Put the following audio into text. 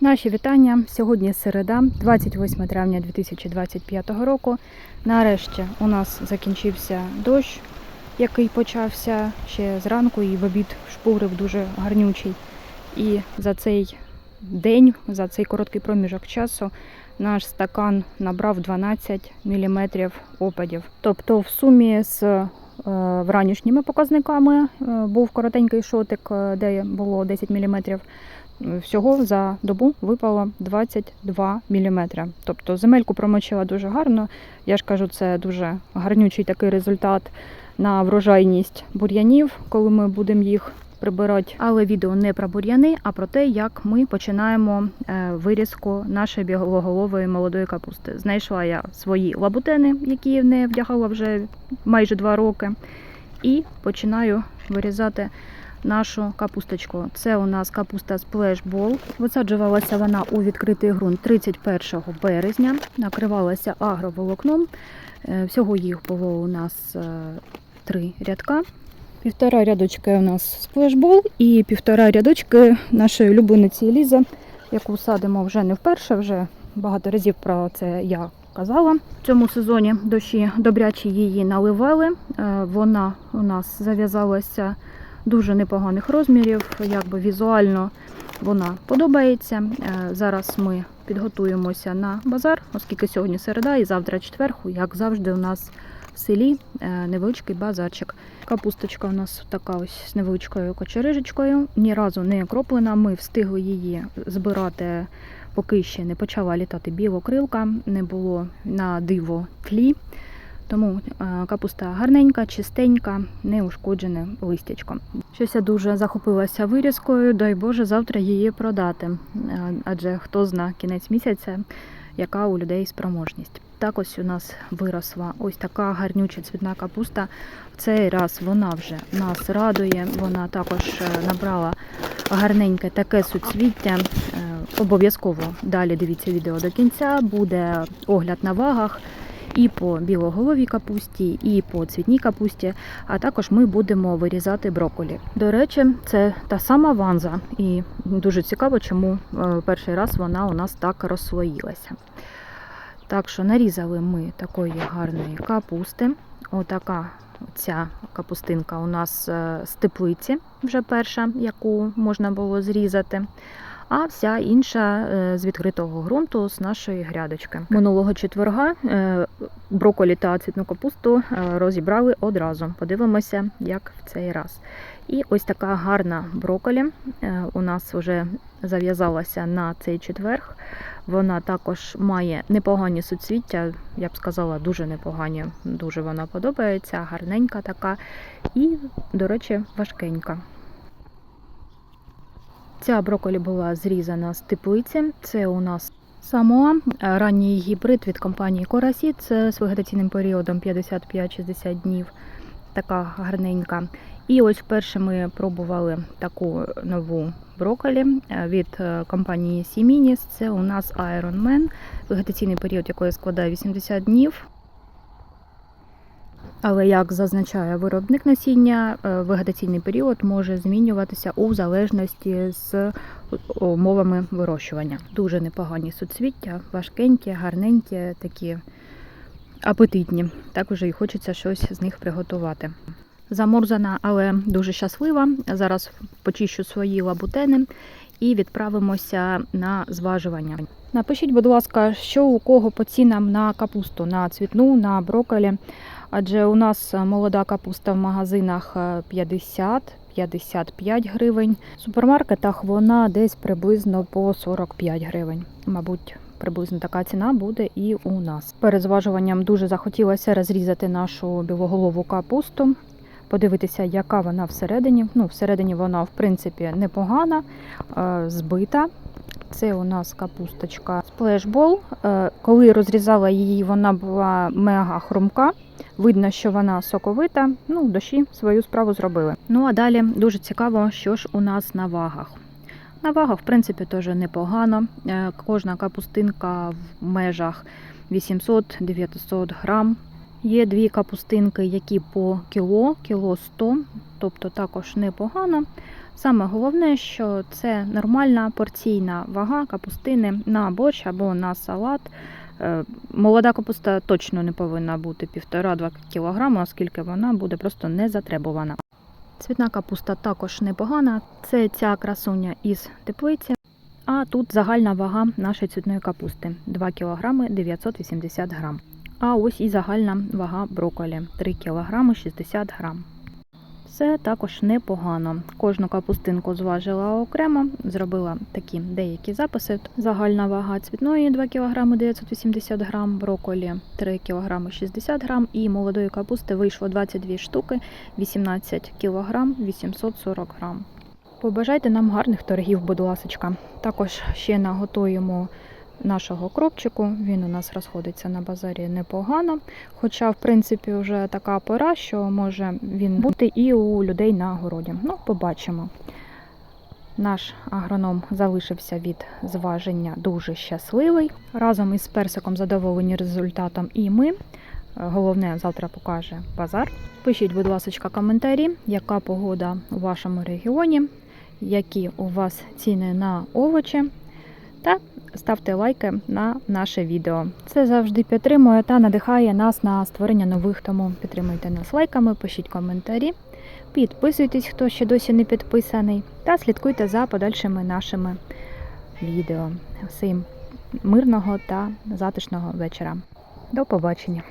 Наші вітання. Сьогодні середа, 28 травня 2025 року. Нарешті у нас закінчився дощ, який почався ще зранку і в обід шпурив дуже гарнючий. І за цей день, за цей короткий проміжок часу, наш стакан набрав 12 мм опадів. Тобто, в сумі з е, вранішніми показниками е, був коротенький шотик, е, де було 10 мм. Всього за добу випало 22 мм. Тобто земельку промочила дуже гарно. Я ж кажу, це дуже гарнючий такий результат на врожайність бур'янів, коли ми будемо їх прибирати. Але відео не про бур'яни, а про те, як ми починаємо е, вирізку нашої білоголової молодої капусти. Знайшла я свої лабутени, які не вдягала вже майже два роки, і починаю вирізати нашу капусточку. Це у нас капуста Ball. Висаджувалася вона у відкритий ґрунт 31 березня, накривалася агроволокном. Е, Всього їх було у нас е, три рядка. Півтора рядочки у нас сплешбол і півтора рядочки нашої улюблениці Еліза, яку садимо вже не вперше, вже багато разів про це я казала. В цьому сезоні дощі добряче її наливали. Е, Вона у нас зав'язалася дуже непоганих розмірів, якби візуально вона подобається. Е, Зараз ми підготуємося на базар, оскільки сьогодні середа і завтра четвер, як завжди, у нас в селі е, невеличкий базарчик. Капусточка у нас така ось з невеличкою кочерижечкою, ні разу не кроплена. Ми встигли її збирати, поки ще не почала літати білокрилка, не було на диво тлі. Тому капуста гарненька, чистенька, не ушкоджене листячко. Щось я дуже захопилася вирізкою, дай Боже, завтра її продати. Адже хто зна кінець місяця, яка у людей спроможність. Так ось у нас виросла ось така гарнюча цвітна капуста. В цей раз вона вже нас радує. Вона також е, набрала гарненьке таке суцвіття. Е, Обов'язково далі дивіться відео до кінця. Буде огляд на вагах і по білоголовій капусті, і по цвітній капусті. А також ми будемо вирізати брокколі. До речі, це та сама ванза, і дуже цікаво, чому е, перший раз вона у нас так розслоїлася. Так що нарізали ми такої гарної капусти. Отака ця капустинка у нас е, з теплиці, вже перша, яку можна було зрізати. А вся інша е, з відкритого ґрунту з нашої грядочки. Минулого четверга е, брокколі та цвітну капусту е, розібрали одразу. Подивимося, як в цей раз. І ось така гарна брокколі е, у нас вже зав'язалася на цей четверг. Вона також має непогані суцвіття, я б сказала, дуже непогані. Дуже вона подобається, гарненька така і, до речі, важкенька. Ця брокколі була зрізана з теплиці. Це у нас Самоа, ранній гібрид від компанії Корасі. З вегетаційним періодом 55-60 днів. Така гарненька. І ось вперше ми пробували таку нову брокколі е, від е, компанії Сімініс. Це у нас Iron Man, вегетаційний період якої складає 80 днів. Але як зазначає виробник насіння, е, вегетаційний період може змінюватися у залежності з умовами вирощування. Дуже непогані суцвіття, важкенькі, гарненькі, такі апетитні. Так уже і хочеться щось з них приготувати. Заморзана, але дуже щаслива. Зараз почищу свої лабутени і відправимося на зважування. Напишіть, будь ласка, що у кого по цінам на капусту, на цвітну, на брокколі. Адже у нас молода капуста в магазинах 50-55 гривень. В супермаркетах вона десь приблизно по 45 гривень. Мабуть, приблизно така ціна буде і у нас. Перед зважуванням дуже захотілося розрізати нашу білоголову капусту. Подивитися, яка вона всередині. Ну, всередині вона, в принципі, непогана, е, збита. Це у нас капусточка сплешбол. Коли розрізала її, вона була мега хрумка. Видно, що вона соковита. Ну, дощі свою справу зробили. Ну а далі дуже цікаво, що ж у нас на вагах. На вагах, в принципі, теж непогано. Е, Кожна капустинка в межах 800-900 грам. Є дві капустинки, які по кіло, кіло 100, тобто також непогано. Саме головне, що це нормальна порційна вага капустини на борщ або на салат. Е, Молода капуста точно не повинна бути 1,5-2 кг, оскільки вона буде просто не затребувана. Цвітна капуста також непогана. Це ця красуня із теплиці. А тут загальна вага нашої цвітної капусти 2 кг 980 г. А ось і загальна вага брокколі 3 кг 60 г. Це також непогано. Кожну капустинку зважила окремо, зробила такі деякі записи. Загальна вага цвітної 2 кг 980 г, брокколі 3 кг 60 г і молодої капусти вийшло 22 штуки 18 кг 840 г. Побажайте нам гарних торгів, будь ласочка. Також ще наготуємо нашого кропчику. Він у нас розходиться на базарі непогано. Хоча, в принципі, вже така пора, що може він бути і у людей на городі. Ну, побачимо. Наш агроном залишився від зваження дуже щасливий. Разом із персиком задоволені результатом і ми. Головне, завтра покаже базар. Пишіть, будь ласка, коментарі, яка погода у вашому регіоні, які у вас ціни на овочі. Та ставте лайки на наше відео. Це завжди підтримує та надихає нас на створення нових, тому підтримуйте нас лайками, пишіть коментарі, підписуйтесь, хто ще досі не підписаний, та слідкуйте за подальшими нашими відео. Всім мирного та затишного вечора. До побачення!